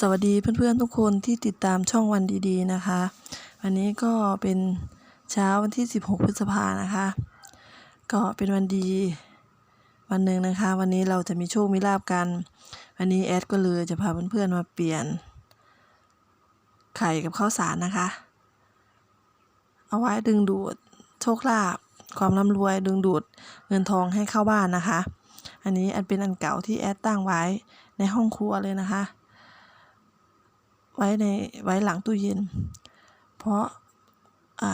สวัสดีเพื่อนๆทุกคนที่ติดตามช่องวันดีๆนะคะ วันนี้ก็เป็นเช้าวันที่ 16 พฤษภานะคะ ก็เป็นวันดีวันหนึ่งนะคะ วันนี้เราจะมีโชคมีลาบกัน วันนี้แอดก็เลยจะพาเพื่อนๆมาเปลี่ยน ไข่กับข้าวสารนะคะ เอาไว้ดึงดูดโชคลาภความร่ำรวยดึงดูดเงินทองให้เข้าบ้านนะคะ อันนี้อันเป็นอันเก่าที่แอดตั้งไว้ในห้องครัวเลยนะคะ ไว้ในไว้หลังตู้เย็น เพราะา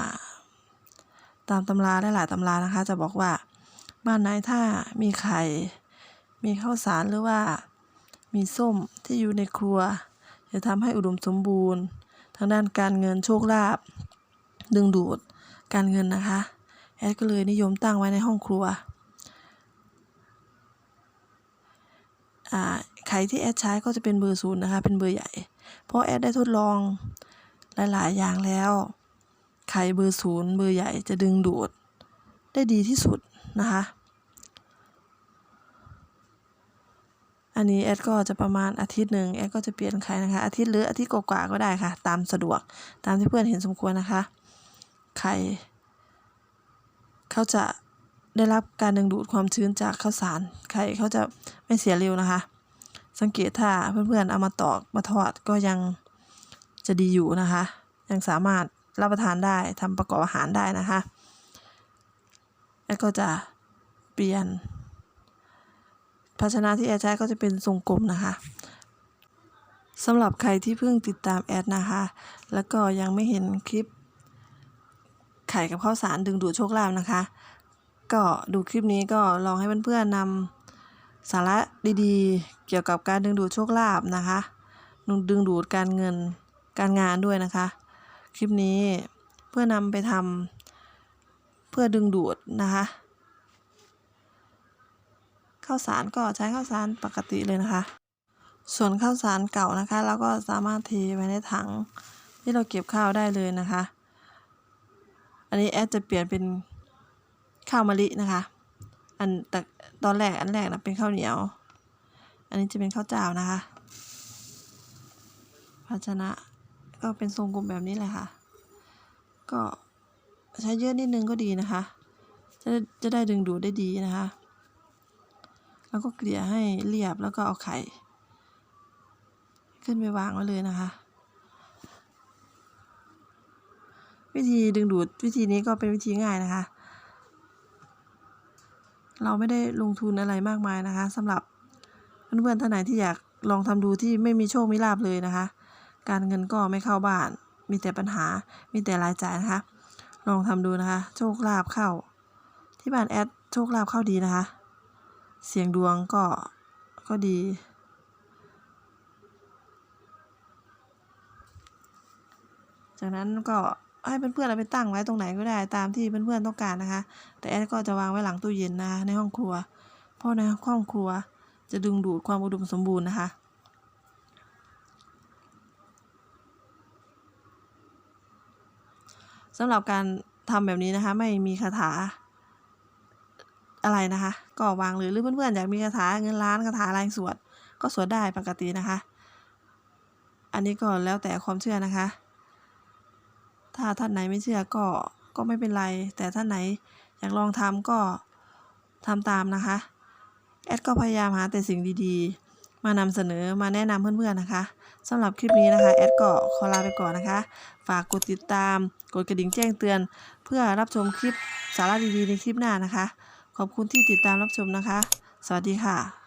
ตามตำราหลายๆตำรานะคะ จะบอกว่าบ้านไหนถ้ามีไข่มีข้าวสารหรือว่ามีส้มที่อยู่ในครัว จะทำให้อุดมสมบูรณ์ ทางด้านการเงินโชคลาภดึงดูดการเงินนะคะแอดก็เลยนิยมตั้งไว้ในห้องครัวไข่ที่แอดใช้ก็จะเป็นเบอร์ศูนย์นะคะ เป็นเบอร์ใหญ่ เพราะแอดได้ทดลองหลาย ๆ อย่างแล้วไข่เบอร์ศูนย์เบอร์ใหญ่จะดึงดูด ได้ดีที่สุดนะคะ อันนี้แอดก็จะประมาณอาทิตย์หนึ่งแอดก็จะเปลี่ยนไข่นะคะ อาทิตย์หรืออาทิตย์กว่าๆก็ได้ค่ะ ตามสะดวกตามที่เพื่อนเห็นสมควรนะคะ ไข่เขาจะได้รับการดึงดูดความชื้นจากข้าวสาร ไข่เขาจะไม่เสียเร็วนะคะ สังเกตถ้าเพื่อนๆเอามาตอกมาทอดก็ยังจะดีอยู่นะคะ ยังสามารถรับประทานได้ทำประกอบอาหารได้นะคะ แล้วก็จะเปลี่ยน ภาชนะที่แอดใช้ก็จะเป็นทรงกลมนะคะสำหรับใครที่เพิ่งติดตามแอดนะคะ แล้วก็ยังไม่เห็นคลิป ไข่กับข้าวสารดึงดูดโชคลาภนะคะ ก็ดูคลิปนี้ก็ลองให้เพื่อนๆนำ สาระดีๆ เกี่ยวกับการดึงดูดโชคลาภนะคะดึงดูดการเงินการงานด้วยนะคะ คลิปนี้เพื่อนำไปทำเพื่อดึงดูดนะคะข้าวสารก็ใช้ข้าวสารปกติเลยนะคะ ส่วนข้าวสารเก่านะคะเราก็สามารถเทไว้ในถังที่เราเก็บข้าวได้เลยนะคะ อันนี้แอดจะเปลี่ยนเป็นข้าวมะลินะคะ อันแต่ตอนแรกอันแรกนะเป็นข้าวเหนียว อันนี้จะเป็นข้าวเจ้านะคะ ภาชนะก็เป็นทรงกลมแบบนี้เลยค่ะ ก็ใช้เยอะนิดนึงก็ดีนะคะ จะจะได้ดึงดูดได้ดีนะคะ แล้วก็เกลี่ยให้เรียบแล้วก็เอาไข่ ขึ้นไปวางไว้เลยนะคะ วิธีดึงดูดวิธีนี้ก็เป็นวิธีง่ายนะคะ เราไม่ได้ลงทุนอะไรมากมายนะคะสำหรับเพื่อนๆท่านไหนที่อยากลองทำดูที่ไม่มีโชคมีลาบเลยนะคะ การเงินก็ไม่เข้าบ้าน มีแต่ปัญหา มีแต่รายจ่ายนะคะ ลองทำดูนะคะ โชคลาภเข้า ที่บ้านแอดโชคลาภเข้าดีนะคะ เสียงดวงก็ก็ดี จากนั้นก็ ให้เพื่อนๆเอาไปตั้งไว้ตรงไหนก็ได้ตามที่เพื่อนๆต้องการนะคะ แต่แอดก็จะวางไว้หลังตู้เย็นนะคะในห้องครัว เพราะในห้องครัวจะดึงดูดความอุดมสมบูรณ์นะคะสำหรับการทำแบบนี้นะคะ ไม่มีคาถาอะไรนะคะ ก็วางเลยหรือเพื่อนๆอยากมีคาถาเงินล้านคาถาอะไรสวดก็สวดได้ปกตินะคะ อันนี้ก็แล้วแต่ความเชื่อนะคะ ถ้าท่านไหนไม่เชื่อก็ก็ไม่เป็นไร แต่ท่านไหนอยากลองทำก็ทำตามนะคะ แอดก็พยายามหาแต่สิ่งดีๆ มานำเสนอมาแนะนำเพื่อนๆนะคะสำหรับคลิปนี้นะคะ แอดก็ขอลาไปก่อนนะคะ ฝากกดติดตาม กดกระดิ่งแจ้งเตือน เพื่อรับชมคลิปสาระดีๆในคลิปหน้านะคะ ขอบคุณที่ติดตามรับชมนะคะ สวัสดีค่ะ